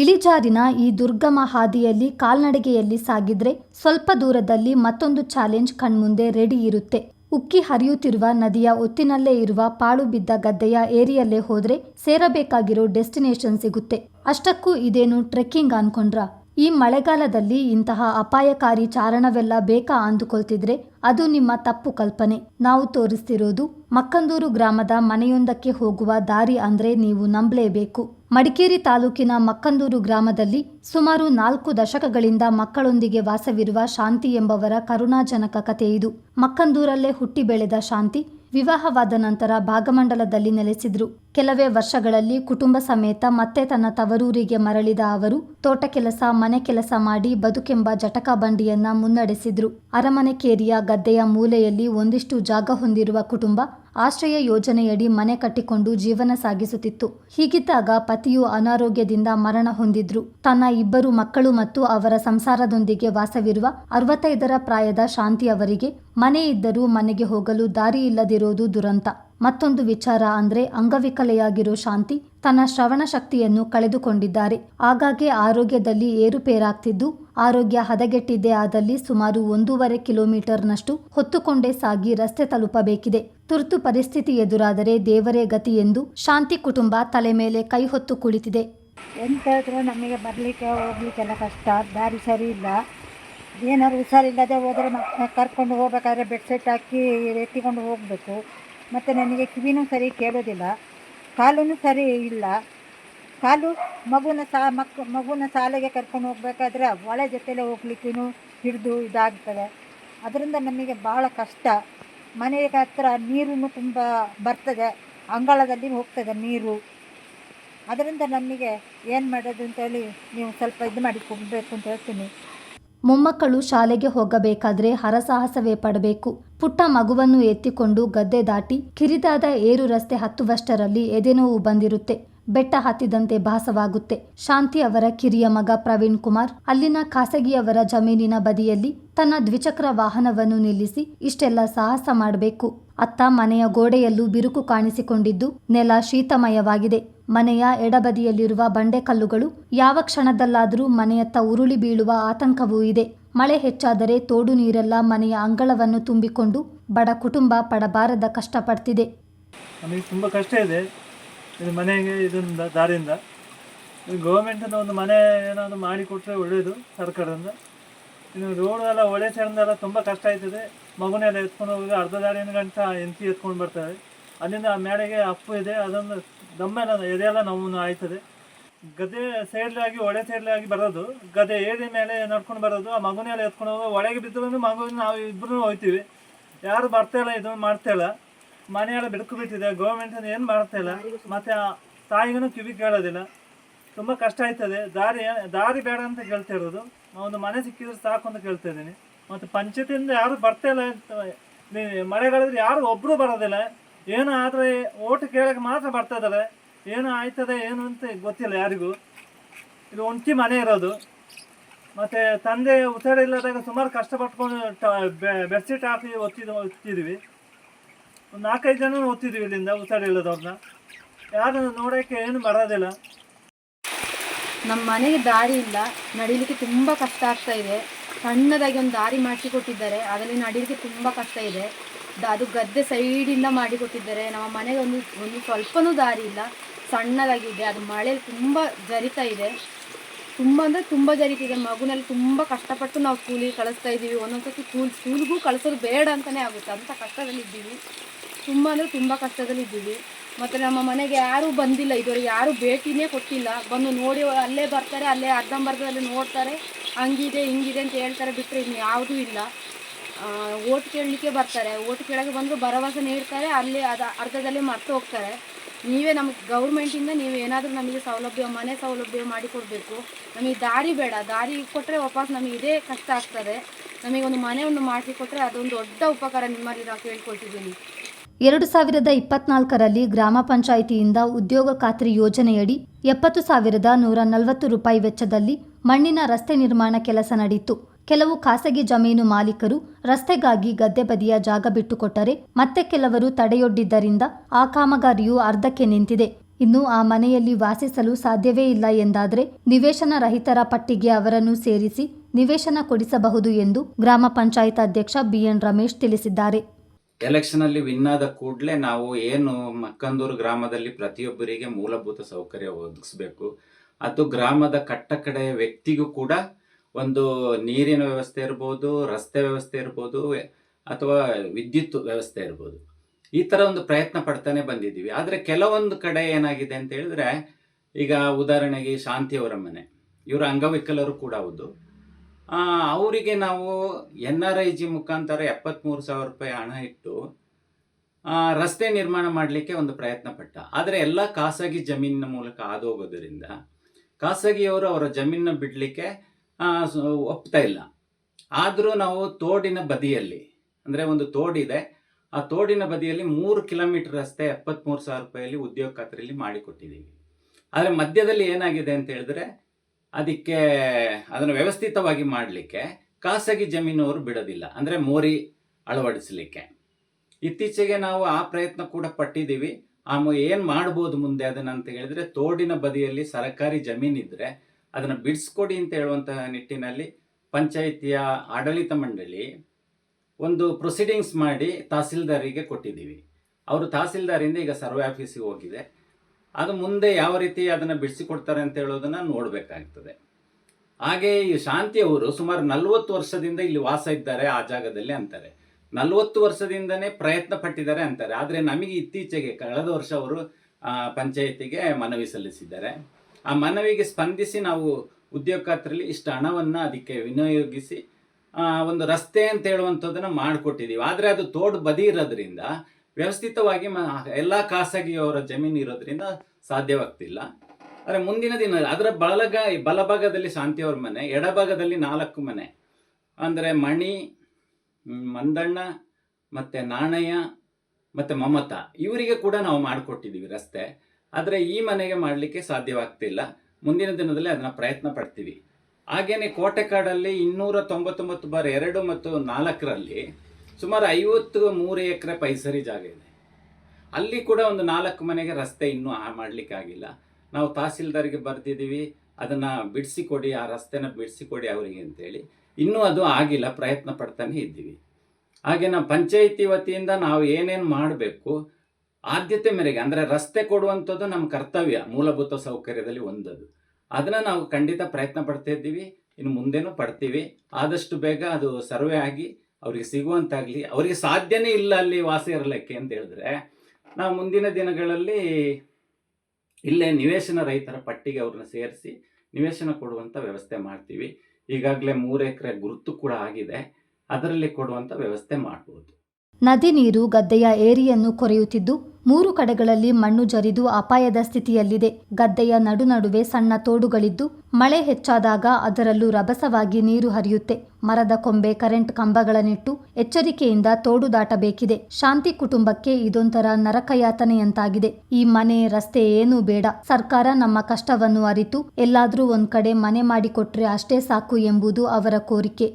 ಇಳಿಜಾರಿನ ಈ ದುರ್ಗಮ ಹಾದಿಯಲ್ಲಿ ಕಾಲ್ನಡಿಗೆಯಲ್ಲಿ ಸಾಗಿದ್ರೆ ಸ್ವಲ್ಪ ದೂರದಲ್ಲಿ ಮತ್ತೊಂದು ಚಾಲೆಂಜ್ ಕಣ್ಮುಂದೆ ರೆಡಿ ಇರುತ್ತೆ. ಉಕ್ಕಿ ಹರಿಯುತ್ತಿರುವ ನದಿಯ ಒತ್ತಿನಲ್ಲೇ ಇರುವ ಪಾಳು ಬಿದ್ದ ಗದ್ದೆಯ ಏರಿಯಲ್ಲೇ ಹೋದ್ರೆ ಸೇರಬೇಕಾಗಿರೋ ಡೆಸ್ಟಿನೇಷನ್ ಸಿಗುತ್ತೆ. ಅಷ್ಟಕ್ಕೂ ಇದೇನು ಟ್ರೆಕ್ಕಿಂಗ್ ಅನ್ಕೊಂಡ್ರಾ? ಈ ಮಳೆಗಾಲದಲ್ಲಿ ಇಂತಹ ಅಪಾಯಕಾರಿ ಚಾರಣವೆಲ್ಲ ಬೇಕಾ ಅಂದುಕೊಳ್ತಿದ್ರೆ ಅದು ನಿಮ್ಮ ತಪ್ಪು ಕಲ್ಪನೆ. ನಾವು ತೋರಿಸ್ತಿರೋದು ಮಕ್ಕಂದೂರು ಗ್ರಾಮದ ಮನೆಯೊಂದಕ್ಕೆ ಹೋಗುವ ದಾರಿ ಅಂದ್ರೆ ನೀವು ನಂಬಲೇಬೇಕು. ಮಡಿಕೇರಿ ತಾಲೂಕಿನ ಮಕ್ಕಂದೂರು ಗ್ರಾಮದಲ್ಲಿ ಸುಮಾರು ನಾಲ್ಕು ದಶಕಗಳಿಂದ ಮಕ್ಕಳೊಂದಿಗೆ ವಾಸವಿರುವ ಶಾಂತಿ ಎಂಬವರ ಕರುಣಾಜನಕ ಕಥೆ ಇದು. ಮಕ್ಕಂದೂರಲ್ಲೇ ಹುಟ್ಟಿ ಬೆಳೆದ ಶಾಂತಿ ವಿವಾಹವಾದ ನಂತರ ಭಾಗಮಂಡಲದಲ್ಲಿ ನೆಲೆಸಿದ್ರು. ಕೆಲವೇ ವರ್ಷಗಳಲ್ಲಿ ಕುಟುಂಬ ಸಮೇತ ಮತ್ತೆ ತನ್ನ ತವರೂರಿಗೆ ಮರಳಿದ ಅವರು, ತೋಟ ಕೆಲಸ, ಮನೆ ಕೆಲಸ ಮಾಡಿ ಬದುಕೆಂಬ ಜಟಕ ಬಂಡಿಯನ್ನ ಮುನ್ನಡೆಸಿದ್ರು. ಅರಮನೆ ಕೇರಿಯ ಗದ್ದೆಯ ಮೂಲೆಯಲ್ಲಿ ಒಂದಿಷ್ಟು ಜಾಗ ಹೊಂದಿರುವ ಕುಟುಂಬ ಆಶ್ರಯ ಯೋಜನೆಯಡಿ ಮನೆ ಕಟ್ಟಿಕೊಂಡು ಜೀವನ ಸಾಗಿಸುತ್ತಿತ್ತು. ಹೀಗಿದ್ದಾಗ ಪತಿಯು ಅನಾರೋಗ್ಯದಿಂದ ಮರಣ ಹೊಂದಿದ್ರು. ತನ್ನ ಇಬ್ಬರು ಮಕ್ಕಳು ಮತ್ತು ಅವರ ಸಂಸಾರದೊಂದಿಗೆ ವಾಸವಿರುವ ಅರವತ್ತೈದರ ಪ್ರಾಯದ ಶಾಂತಿ ಅವರಿಗೆ ಮನೆ ಇದ್ದರೂ ಮನೆಗೆ ಹೋಗಲು ದಾರಿ ಇಲ್ಲದಿರೋದು ದುರಂತ. ಮತ್ತೊಂದು ವಿಚಾರ ಅಂದ್ರೆ ಅಂಗವಿಕಲೆಯಾಗಿರೋ ಶಾಂತಿ ತನ್ನ ಶ್ರವಣ ಶಕ್ತಿಯನ್ನು ಕಳೆದುಕೊಂಡಿದ್ದಾರೆ. ಆಗಾಗ್ಗೆ ಆರೋಗ್ಯದಲ್ಲಿ ಏರುಪೇರಾಗ್ತಿದ್ದು, ಆರೋಗ್ಯ ಹದಗೆಟ್ಟಿದ್ದೇ ಆದಲ್ಲಿ ಸುಮಾರು ಒಂದೂವರೆ ಕಿಲೋಮೀಟರ್ನಷ್ಟು ಹೊತ್ತುಕೊಂಡೇ ಸಾಗಿ ರಸ್ತೆ ತಲುಪಬೇಕಿದೆ. ತುರ್ತು ಪರಿಸ್ಥಿತಿ ಎದುರಾದರೆ ದೇವರೇ ಗತಿ ಎಂದು ಶಾಂತಿ ಕುಟುಂಬ ತಲೆ ಮೇಲೆ ಕೈ ಹೊತ್ತು ಕುಳಿತಿದೆ. ಎಂತ ಹೇಳಿದ್ರು ನಮಗೆ ಬರಲಿಕ್ಕೆ ಹೋಗ್ಲಿಕ್ಕೆಲ್ಲ ಕಷ್ಟ. ದಾರಿ ಸರಿ ಇಲ್ಲ. ಏನಾದ್ರು ಹುಷಾರಿಲ್ಲದೆ ಹೋದರೆ ಮತ್ತೆ ಕರ್ಕೊಂಡು ಹೋಗ್ಬೇಕಾದ್ರೆ ಬೆಡ್ಶೀಟ್ ಹಾಕಿ ಎತ್ತಿಕೊಂಡು ಹೋಗಬೇಕು. ಮತ್ತು ನನಗೆ ಕಿವಿನೂ ಸರಿ ಕೇಳೋದಿಲ್ಲ. ಕಾಲೂ ಸರಿ ಇಲ್ಲ. ಕಾಲು ಮಗುನ ಸಾ, ಮಕ್, ಮಗುನ ಶಾಲೆಗೆ ಕರ್ಕೊಂಡು ಹೋಗ್ಬೇಕಾದ್ರೆ ಒಳೆ ಜೊತೆಲೇ ಹೋಗ್ಲಿಕ್ಕೂ ಹಿಡಿದು ಇದಾಗ್ತದೆ. ಅದರಿಂದ ನಮಗೆ ಭಾಳ ಕಷ್ಟ. ಮನೆಗೆ ಹತ್ರ ನೀರು ತುಂಬ ಬರ್ತದೆ, ಅಂಗಳದಲ್ಲಿ ಹೋಗ್ತದೆ ನೀರು. ಅದರಿಂದ ನಮಗೆ ಏನು ಮಾಡೋದು ಅಂತೇಳಿ ನೀವು ಸ್ವಲ್ಪ ಇದು ಮಾಡಿ ಕೊಡಬೇಕು ಅಂತ ಹೇಳ್ತೀನಿ. ಮೊಮ್ಮಕ್ಕಳು ಶಾಲೆಗೆ ಹೋಗಬೇಕಾದ್ರೆ ಹರಸಾಹಸವೇ ಪಡಬೇಕು. ಪುಟ್ಟ ಮಗುವನ್ನು ಎತ್ತಿಕೊಂಡು ಗದ್ದೆ ದಾಟಿ ಕಿರಿದಾದ ಏರು ರಸ್ತೆ ಹತ್ತುವಷ್ಟರಲ್ಲಿ ಎದೆನೋವು ಬಂದಿರುತ್ತೆ. ಬೆಟ್ಟ ಹತ್ತಿದಂತೆ ಭಾಸವಾಗುತ್ತೆ. ಶಾಂತಿ ಅವರ ಕಿರಿಯ ಮಗ ಪ್ರವೀಣ್ ಕುಮಾರ್ ಅಲ್ಲಿನ ಖಾಸಗಿಯವರ ಜಮೀನಿನ ಬದಿಯಲ್ಲಿ ತನ್ನ ದ್ವಿಚಕ್ರ ವಾಹನವನ್ನು ನಿಲ್ಲಿಸಿ ಇಷ್ಟೆಲ್ಲ ಸಾಹಸ ಮಾಡಬೇಕು. ಅತ್ತ ಮನೆಯ ಗೋಡೆಯಲ್ಲೂ ಬಿರುಕು ಕಾಣಿಸಿಕೊಂಡಿದ್ದು ನೆಲ ಶೀತಮಯವಾಗಿದೆ. ಮನೆಯ ಎಡಬದಿಯಲ್ಲಿರುವ ಬಂಡೆಕಲ್ಲುಗಳು ಯಾವ ಕ್ಷಣದಲ್ಲಾದರೂ ಮನೆಯತ್ತ ಉರುಳಿ ಬೀಳುವ ಆತಂಕವೂ ಇದೆ. ಮಳೆ ಹೆಚ್ಚಾದರೆ ತೋಡು ನೀರೆಲ್ಲ ಮನೆಯ ಅಂಗಳವನ್ನು ತುಂಬಿಕೊಂಡು ಬಡ ಕುಟುಂಬ ಪಡಬಾರದ ಕಷ್ಟಪಡ್ತಿದೆ. ನಮಗೆ ತುಂಬ ಕಷ್ಟ ಇದೆ. ಇದು ಮನೆಗೆ, ಇದರಿಂದ, ದಾರಿಯಿಂದ. ಇದು ಗೌರ್ಮೆಂಟಿಂದ ಒಂದು ಮನೆ ಏನಾದರೂ ಮಾಡಿಕೊಟ್ರೆ ಒಳ್ಳೆಯದು ಸರ್ಕಾರದಿಂದ. ಇನ್ನು ರೋಡ್ ಎಲ್ಲ ಒಳ್ಳೆ ಎಲ್ಲ ತುಂಬ ಕಷ್ಟ ಆಯ್ತದೆ. ಮಗುನೆಲ್ಲ ಎತ್ಕೊಂಡು ಹೋಗಿ ಅರ್ಧ ದಾರಿನ ಗಂಟ ಎಂತಿ ಎತ್ಕೊಂಡು ಬರ್ತಾರೆ. ಅಲ್ಲಿಂದ ಆ ಮೇಡೆಗೆ ಅಪ್ಪು ಇದೆ. ಅದೊಂದು ದಮ್ಮೆಲ್ಲ ಎದೆಯೆಲ್ಲ ನೋವು ಆಯ್ತದೆ. ಗದ್ದೆ ಸೈಡ್ಲಾಗಿ ಒಳೆ ಸೈಡ್ಲಾಗಿ ಬರೋದು. ಗದ್ದೆ ಏರಿ ಮೇಲೆ ನಡ್ಕೊಂಡು ಬರೋದು. ಆ ಮಗುನೆಲ್ಲ ಎತ್ಕೊಂಡು ಹೋಗಿ ಒಳಗೆ ಬಿದ್ದು ಬಂದು ಮಗುವಿನ ನಾವು ಇಬ್ಬರೂ ಹೋಗ್ತೀವಿ ಯಾರು ಬರ್ತಾ ಇಲ್ಲ ಇದನ್ನು ಮಾಡ್ತಾ ಇಲ್ಲ. ಮನೆಯೆಲ್ಲ ಬಿಡ್ಕು ಬಿಟ್ಟಿದೆ ಗೌರ್ಮೆಂಟ್ ಏನು ಮಾಡ್ತಾ ಇಲ್ಲ. ಮತ್ತೆ ಆ ತಾಯಿಗೂ ಕಿವಿ ಕೇಳೋದಿಲ್ಲ. ತುಂಬ ಕಷ್ಟ ಆಯ್ತದೆ. ದಾರಿ ದಾರಿ ಬೇಡ ಅಂತ ಕೇಳ್ತಾ ಇರೋದು. ಒಂದು ಮನೆ ಸಿಕ್ಕಿದ್ರೆ ಸಾಕು ಅಂತ ಕೇಳ್ತಾ ಇದ್ದೀನಿ. ಮತ್ತು ಪಂಚಾಯತಿಯಿಂದ ಯಾರು ಬರ್ತಾ ಇಲ್ಲ ಮಳೆಗಾಲದ್ರೆ ಯಾರು ಒಬ್ಬರು ಬರೋದಿಲ್ಲ. ಏನು ಆದರೆ ಓಟ್ ಕೇಳೋಕ್ಕೆ ಮಾತ್ರ ಬರ್ತಾ ಏನು ಆಯ್ತದೆ, ಏನು ಅಂತ ಗೊತ್ತಿಲ್ಲ ಯಾರಿಗೂ. ಇದು ಒಂಟಿ ಮನೆ ಇರೋದು. ಮತ್ತೆ ತಂದೆ ಉಸಿರಿಲ್ಲದಾಗ ಸುಮಾರು ಕಷ್ಟಪಟ್ಕೊಂಡು ಬೆಡ್ಶೀಟ್ ಹಾಕಿ ಒತ್ತಿದ, ಒತ್ತಿದ್ವಿ. ಒಂದು ನಾಲ್ಕೈದು ಜನ ಓದ್ತಿದ್ವಿ ಇಲ್ಲಿಂದ ಉತ್ತರ ಇಲ್ಲದವ್ರನ್ನ ಯಾರು ನೋಡೋಕ್ಕೆ ಏನು ಬರೋದಿಲ್ಲ. ನಮ್ಮ ಮನೆಗೆ ದಾರಿ ಇಲ್ಲ. ನಡಿಲಿಕ್ಕೆ ತುಂಬ ಕಷ್ಟ ಆಗ್ತಾ ಇದೆ. ಸಣ್ಣದಾಗಿ ಒಂದು ದಾರಿ ಮಾಡಿಸಿಕೊಟ್ಟಿದ್ದಾರೆ ಅದರಲ್ಲಿ ನಡಿಲಿಕ್ಕೆ ತುಂಬ ಕಷ್ಟ ಇದೆ. ಅದು ಗದ್ದೆ ಸೈಡಿಂದ ಮಾಡಿಕೊಟ್ಟಿದ್ದಾರೆ ನಮ್ಮ ಮನೆಗೆ ಒಂದು ಒಂದು ಸ್ವಲ್ಪನೂ ದಾರಿ ಇಲ್ಲ. ಸಣ್ಣದಾಗಿದೆ. ಅದು ಮಳೆ ತುಂಬ ಜರಿತಾ ಇದೆ. ತುಂಬ ಅಂದರೆ ತುಂಬ ಜರಿತಿದೆ. ಮಗುನಲ್ಲಿ ತುಂಬ ಕಷ್ಟಪಟ್ಟು ನಾವು ಸ್ಕೂಲಿಗೆ ಕಳಿಸ್ತಾ ಇದ್ದೀವಿ. ಒಂದೊಂದ್ಸತಿ ಸ್ಕೂಲ್ ಸ್ಕೂಲ್ಗೂ ಕಳಿಸೋದು ಬೇಡ ಅಂತಲೇ ಆಗುತ್ತೆ. ಅಂಥ ಕಷ್ಟದಲ್ಲಿ ಇದ್ದೀವಿ. ತುಂಬ ಅಂದರೆ ತುಂಬ ಕಷ್ಟದಲ್ಲಿ ಇದ್ದೀವಿ. ಮತ್ತು ನಮ್ಮ ಮನೆಗೆ ಯಾರೂ ಬಂದಿಲ್ಲ ಇದುವರೆಗೆ. ಯಾರೂ ಭೇಟಿನೇ ಕೊಟ್ಟಿಲ್ಲ. ಬಂದು ನೋಡಿ, ಅಲ್ಲೇ ಬರ್ತಾರೆ, ಅಲ್ಲೇ ಅರ್ಧಂಬರ್ಧದಲ್ಲಿ ನೋಡ್ತಾರೆ. ಹಂಗಿದೆ, ಹಿಂಗಿದೆ ಅಂತ ಹೇಳ್ತಾರೆ ಬಿಟ್ಟರೆ ಇನ್ನು ಯಾವುದೂ ಇಲ್ಲ. ಓಟ್ ಕೇಳಲಿಕ್ಕೆ ಬರ್ತಾರೆ. ಓಟ್ ಕೇಳೋಕ್ಕೆ ಬಂದರೂ ಭರವಸೆ ನೀಡ್ತಾರೆ. ಅಲ್ಲಿ ಅದು, ಅರ್ಧದಲ್ಲಿ ಮರ್ತು ಹೋಗ್ತಾರೆ ನೀವೇ ನಮಗೆ ಗೌರ್ಮೆಂಟಿಂದ ನೀವು ಏನಾದರೂ ನಮಗೆ ಸೌಲಭ್ಯ, ಮನೆ ಸೌಲಭ್ಯ ಮಾಡಿಕೊಡಬೇಕು ನಮಗೆ ದಾರಿ ಬೇಡ. ದಾರಿ ಕೊಟ್ಟರೆ ವಾಪಸ್ ನಮಗೆ ಇದೇ ಕಷ್ಟ ಆಗ್ತದೆ. ನಮಗೆ ಒಂದು ಮನೆ ಒಂದು ಅದೊಂದು ದೊಡ್ಡ ಉಪಕಾರ ನಿಮ್ಮಲ್ಲಿ ನಾವು ಕೇಳ್ಕೊಳ್ತಿದ್ದೀನಿ ಎರಡು ಸಾವಿರದ ಇಪ್ಪತ್ನಾಲ್ಕರಲ್ಲಿ ಗ್ರಾಮ ಪಂಚಾಯಿತಿಯಿಂದ ಉದ್ಯೋಗ ಖಾತ್ರಿ ಯೋಜನೆಯಡಿ ಎಪ್ಪತ್ತು ಸಾವಿರದ ನೂರ ನಲವತ್ತು ರೂಪಾಯಿ ವೆಚ್ಚದಲ್ಲಿ ಮಣ್ಣಿನ ರಸ್ತೆ ನಿರ್ಮಾಣ ಕೆಲಸ ನಡೆಯಿತು ಕೆಲವು ಖಾಸಗಿ ಜಮೀನು ಮಾಲೀಕರು ರಸ್ತೆಗಾಗಿ ಗದ್ದೆ ಬದಿಯ ಜಾಗ ಬಿಟ್ಟುಕೊಟ್ಟರೆ ಮತ್ತೆ ಕೆಲವರು ತಡೆಯೊಡ್ಡಿದ್ದರಿಂದ ಆ ಕಾಮಗಾರಿಯು ಅರ್ಧಕ್ಕೆ ನಿಂತಿದೆ. ಇನ್ನು ಆ ಮನೆಯಲ್ಲಿ ವಾಸಿಸಲು ಸಾಧ್ಯವೇ ಇಲ್ಲ ಎಂದಾದರೆ ನಿವೇಶನ ರಹಿತರ ಪಟ್ಟಿಗೆ ಅವರನ್ನು ಸೇರಿಸಿ ನಿವೇಶನ ಕೊಡಿಸಬಹುದು ಎಂದು ಗ್ರಾಮ ಪಂಚಾಯತ್ ಅಧ್ಯಕ್ಷ ಬಿಎನ್ ರಮೇಶ್ ತಿಳಿಸಿದ್ದಾರೆ. ಎಲೆಕ್ಷನ್ ಅಲ್ಲಿ ವಿನ್ ಆದ ಕೂಡಲೇ ನಾವು ಏನು ಮಕ್ಕಂದೂರು ಗ್ರಾಮದಲ್ಲಿ ಪ್ರತಿಯೊಬ್ಬರಿಗೆ ಮೂಲಭೂತ ಸೌಕರ್ಯ ಒದಗಿಸಬೇಕು. ಅದು ಗ್ರಾಮದ ಕಟ್ಟಕಡೆಯ ವ್ಯಕ್ತಿಗೂ ಕೂಡ ಒಂದು ನೀರಿನ ವ್ಯವಸ್ಥೆ ಇರ್ಬೋದು, ರಸ್ತೆ ವ್ಯವಸ್ಥೆ ಇರ್ಬೋದು, ಅಥವಾ ವಿದ್ಯುತ್ ವ್ಯವಸ್ಥೆ ಇರ್ಬೋದು. ಈ ಥರ ಒಂದು ಪ್ರಯತ್ನ ಪಡ್ತಾನೆ ಬಂದಿದ್ದೀವಿ. ಆದರೆ ಕೆಲವೊಂದು ಕಡೆ ಏನಾಗಿದೆ ಅಂತ ಹೇಳಿದ್ರೆ, ಈಗ ಉದಾಹರಣೆಗೆ ಶಾಂತಿಯವರ ಮನೆ. ಇವರು ಅಂಗವಿಕಲರು ಕೂಡ ಹೌದು. ಅವರಿಗೆ ನಾವು ಎನ್ ಆರ್ ಐ ಜಿ ಮುಖಾಂತರ ಎಪ್ಪತ್ತ್ಮೂರು ಸಾವಿರ ರೂಪಾಯಿ ಹಣ ಇಟ್ಟು ರಸ್ತೆ ನಿರ್ಮಾಣ ಮಾಡಲಿಕ್ಕೆ ಒಂದು ಪ್ರಯತ್ನ ಪಟ್ಟ. ಆದರೆ ಎಲ್ಲ ಖಾಸಗಿ ಜಮೀನಿನ ಮೂಲಕ ಹಾದು ಹೋಗೋದರಿಂದ, ಖಾಸಗಿಯವರು ಅವರ ಜಮೀನನ್ನ ಬಿಡಲಿಕ್ಕೆ ಒಪ್ತಾ ಇಲ್ಲ. ಆದರೂ ನಾವು ತೋಡಿನ ಬದಿಯಲ್ಲಿ, ಅಂದರೆ ಒಂದು ತೋಡಿದೆ ಆ ತೋಡಿನ ಬದಿಯಲ್ಲಿ ಮೂರು ಕಿಲೋಮೀಟರ್ ರಸ್ತೆ ಎಪ್ಪತ್ತ್ಮೂರು ಸಾವಿರ ರೂಪಾಯಲ್ಲಿ ಉದ್ಯೋಗ ಖಾತ್ರಿಯಲ್ಲಿ ಮಾಡಿಕೊಟ್ಟಿದ್ದೀವಿ. ಆದರೆ ಮಧ್ಯದಲ್ಲಿ ಏನಾಗಿದೆ ಅಂತ ಹೇಳಿದ್ರೆ, ಅದಕ್ಕೆ ಅದನ್ನು ವ್ಯವಸ್ಥಿತವಾಗಿ ಮಾಡಲಿಕ್ಕೆ ಖಾಸಗಿ ಜಮೀನವರು ಬಿಡೋದಿಲ್ಲ. ಅಂದರೆ ಮೋರಿ ಅಳವಡಿಸಲಿಕ್ಕೆ. ಇತ್ತೀಚೆಗೆ ನಾವು ಆ ಪ್ರಯತ್ನ ಕೂಡ ಪಟ್ಟಿದ್ದೀವಿ. ಆ ಏನು ಮಾಡ್ಬೋದು ಮುಂದೆ ಅದನ್ನು ಅಂತ ಹೇಳಿದ್ರೆ, ತೋಡಿನ ಬದಿಯಲ್ಲಿ ಸರಕಾರಿ ಜಮೀನಿದ್ರೆ ಅದನ್ನು ಬಿಡಿಸ್ಕೊಡಿ ಅಂತ ಹೇಳುವಂತಹ ನಿಟ್ಟಿನಲ್ಲಿ ಪಂಚಾಯಿತಿಯ ಆಡಳಿತ ಮಂಡಳಿ ಒಂದು ಪ್ರೊಸೀಡಿಂಗ್ಸ್ ಮಾಡಿ ತಹಸೀಲ್ದಾರಿಗೆ ಕೊಟ್ಟಿದ್ದೀವಿ. ಅವರು ತಹಸೀಲ್ದಾರಿಂದ ಈಗ ಸರ್ವೆ ಆಫೀಸಿಗೆ ಹೋಗಿದೆ. ಅದು ಮುಂದೆ ಯಾವ ರೀತಿ ಅದನ್ನು ಬಿಡಿಸಿಕೊಡ್ತಾರೆ ಅಂತ ಹೇಳೋದನ್ನು ನೋಡಬೇಕಾಗ್ತದೆ. ಹಾಗೆ ಈ ಶಾಂತಿಯವರು ಸುಮಾರು ನಲವತ್ತು ವರ್ಷದಿಂದ ಇಲ್ಲಿ ವಾಸ ಇದ್ದಾರೆ ಆ ಜಾಗದಲ್ಲಿ ಅಂತಾರೆ. ನಲವತ್ತು ವರ್ಷದಿಂದನೇ ಪ್ರಯತ್ನ ಪಟ್ಟಿದ್ದಾರೆ ಅಂತಾರೆ. ಆದರೆ ನಮಗೆ ಇತ್ತೀಚೆಗೆ ಕಳೆದ ವರ್ಷ ಅವರು ಪಂಚಾಯಿತಿಗೆ ಮನವಿ ಸಲ್ಲಿಸಿದ್ದಾರೆ. ಆ ಮನವಿಗೆ ಸ್ಪಂದಿಸಿ ನಾವು ಉದ್ಯೋಗ ಖಾತ್ರಿಲಿ ಇಷ್ಟು ಹಣವನ್ನು ಅದಕ್ಕೆ ವಿನಿಯೋಗಿಸಿ ಒಂದು ರಸ್ತೆ ಅಂತ ಹೇಳುವಂಥದ್ದನ್ನು ಮಾಡಿಕೊಟ್ಟಿದ್ದೀವಿ ಆದರೆ ಅದು ತೋಡು ಬದಿ ಇರೋದ್ರಿಂದ, ವ್ಯವಸ್ಥಿತವಾಗಿ ಮ, ಎಲ್ಲ ಖಾಸಗಿಯವರ ಜಮೀನು ಇರೋದ್ರಿಂದ ಸಾಧ್ಯವಾಗ್ತಿಲ್ಲ. ಆದರೆ ಮುಂದಿನ ದಿನ ಅದರ ಬಳಗ, ಬಲಭಾಗದಲ್ಲಿ ಶಾಂತಿಯವ್ರ ಮನೆ, ಎಡಭಾಗದಲ್ಲಿ ನಾಲ್ಕು ಮನೆ. ಅಂದರೆ ಮಣಿ ಮಂದಣ್ಣ, ಮತ್ತು ನಾಣಯ್ಯ, ಮತ್ತು ಮಮತಾ. ಇವರಿಗೆ ಕೂಡ ನಾವು ಮಾಡಿಕೊಟ್ಟಿದ್ದೀವಿ ರಸ್ತೆ. ಆದರೆ ಈ ಮನೆಗೆ ಮಾಡಲಿಕ್ಕೆ ಸಾಧ್ಯವಾಗ್ತಿಲ್ಲ. ಮುಂದಿನ ದಿನದಲ್ಲಿ ಅದನ್ನು ಪ್ರಯತ್ನ ಪಡ್ತೀವಿ. ಹಾಗೆಯೇ ಕೋಟೆಕಾಡಲ್ಲಿ ಇನ್ನೂರ ತೊಂಬತ್ತೊಂಬತ್ತು ಬಾರ್ ಎರಡು ಮತ್ತು ನಾಲ್ಕರಲ್ಲಿ ಸುಮಾರು ಐವತ್ತು ಮೂರು ಎಕರೆ ಪೈಸರಿ ಜಾಗ ಇದೆ. ಅಲ್ಲಿ ಕೂಡ ಒಂದು ನಾಲ್ಕು ಮನೆಗೆ ರಸ್ತೆ ಇನ್ನೂ ಮಾಡಲಿಕ್ಕೆ ಆಗಿಲ್ಲ. ನಾವು ತಹಸೀಲ್ದಾರಿಗೆ ಬರ್ತಿದ್ದೀವಿ ಅದನ್ನು ಬಿಡಿಸಿಕೊಡಿ, ಆ ರಸ್ತೆನ ಬಿಡಿಸಿಕೊಡಿ ಅವರಿಗೆ ಅಂತೇಳಿ ಇನ್ನೂ ಅದು ಆಗಿಲ್ಲ. ಪ್ರಯತ್ನ ಪಡ್ತಾನೆ ಇದ್ದೀವಿ. ಹಾಗೆ ನಾವು ಪಂಚಾಯಿತಿ ವತಿಯಿಂದ ನಾವು ಏನೇನು ಮಾಡಬೇಕು ಆದ್ಯತೆ ಮೇರೆಗೆ, ಅಂದರೆ ರಸ್ತೆ ಕೊಡುವಂಥದ್ದು ನಮ್ಮ ಕರ್ತವ್ಯ, ಮೂಲಭೂತ ಸೌಕರ್ಯದಲ್ಲಿ ಒಂದದು. ಅದನ್ನು ನಾವು ಖಂಡಿತ ಪ್ರಯತ್ನ ಪಡ್ತಾ ಇದ್ದೀವಿ, ಇನ್ನು ಮುಂದೆನೂ ಪಡ್ತೀವಿ. ಆದಷ್ಟು ಬೇಗ ಅದು ಸರ್ವೆ ಆಗಿ ಅವರಿಗೆ ಸಿಗುವಂತಾಗಲಿ, ಅವರಿಗೆ ಸಾಧ್ಯನೇ ಇಲ್ಲ ಅಲ್ಲಿ ವಾಸ ಇರಲಿಕ್ಕೆ ಅಂತ ಹೇಳಿದ್ರೆ, ನಾವು ಮುಂದಿನ ದಿನಗಳಲ್ಲಿ ಇಲ್ಲೇ ನಿವೇಶನ ರೈತರ ಪಟ್ಟಿಗೆ ಅವ್ರನ್ನ ಸೇರಿಸಿ ನಿವೇಶನ ಕೊಡುವಂಥ ವ್ಯವಸ್ಥೆ ಮಾಡ್ತೀವಿ. ಈಗಾಗಲೇ ಮೂರು ಎಕರೆ ಗುರುತು ಕೂಡ ಆಗಿದೆ, ಅದರಲ್ಲಿ ಕೊಡುವಂಥ ವ್ಯವಸ್ಥೆ ಮಾಡ್ಬೋದು. ನದಿ ನೀರು ಗದ್ದೆಯ ಏರಿಯನ್ನು ಕೊರೆಯುತ್ತಿದ್ದು, ಮೂರು ಕಡೆಗಳಲ್ಲಿ ಮಣ್ಣು ಜರಿದು ಅಪಾಯದ ಸ್ಥಿತಿಯಲ್ಲಿದೆ. ಗದ್ದೆಯ ನಡು ನಡುವೆ ಸಣ್ಣ ತೋಡುಗಳಿದ್ದು, ಮಳೆ ಹೆಚ್ಚಾದಾಗ ಅದರಲ್ಲೂ ರಭಸವಾಗಿ ನೀರು ಹರಿಯುತ್ತೆ. ಮರದ ಕೊಂಬೆ ಕರೆಂಟ್ ಕಂಬಗಳನ್ನಿಟ್ಟು ಎಚ್ಚರಿಕೆಯಿಂದ ತೋಡು ದಾಟಬೇಕಿದೆ. ಶಾಂತಿ ಕುಟುಂಬಕ್ಕೆ ಇದೊಂಥರ ನರಕಯಾತನೆಯಂತಾಗಿದೆ. ಈ ಮನೆ, ರಸ್ತೆ ಏನೂ ಬೇಡ. ಸರ್ಕಾರ ನಮ್ಮ ಕಷ್ಟವನ್ನು ಅರಿತು ಎಲ್ಲಾದ್ರೂ ಒಂದ್ ಕಡೆ ಮನೆ ಮಾಡಿಕೊಟ್ರೆ ಅಷ್ಟೇ ಸಾಕು ಎಂಬುದು ಅವರ ಕೋರಿಕೆ.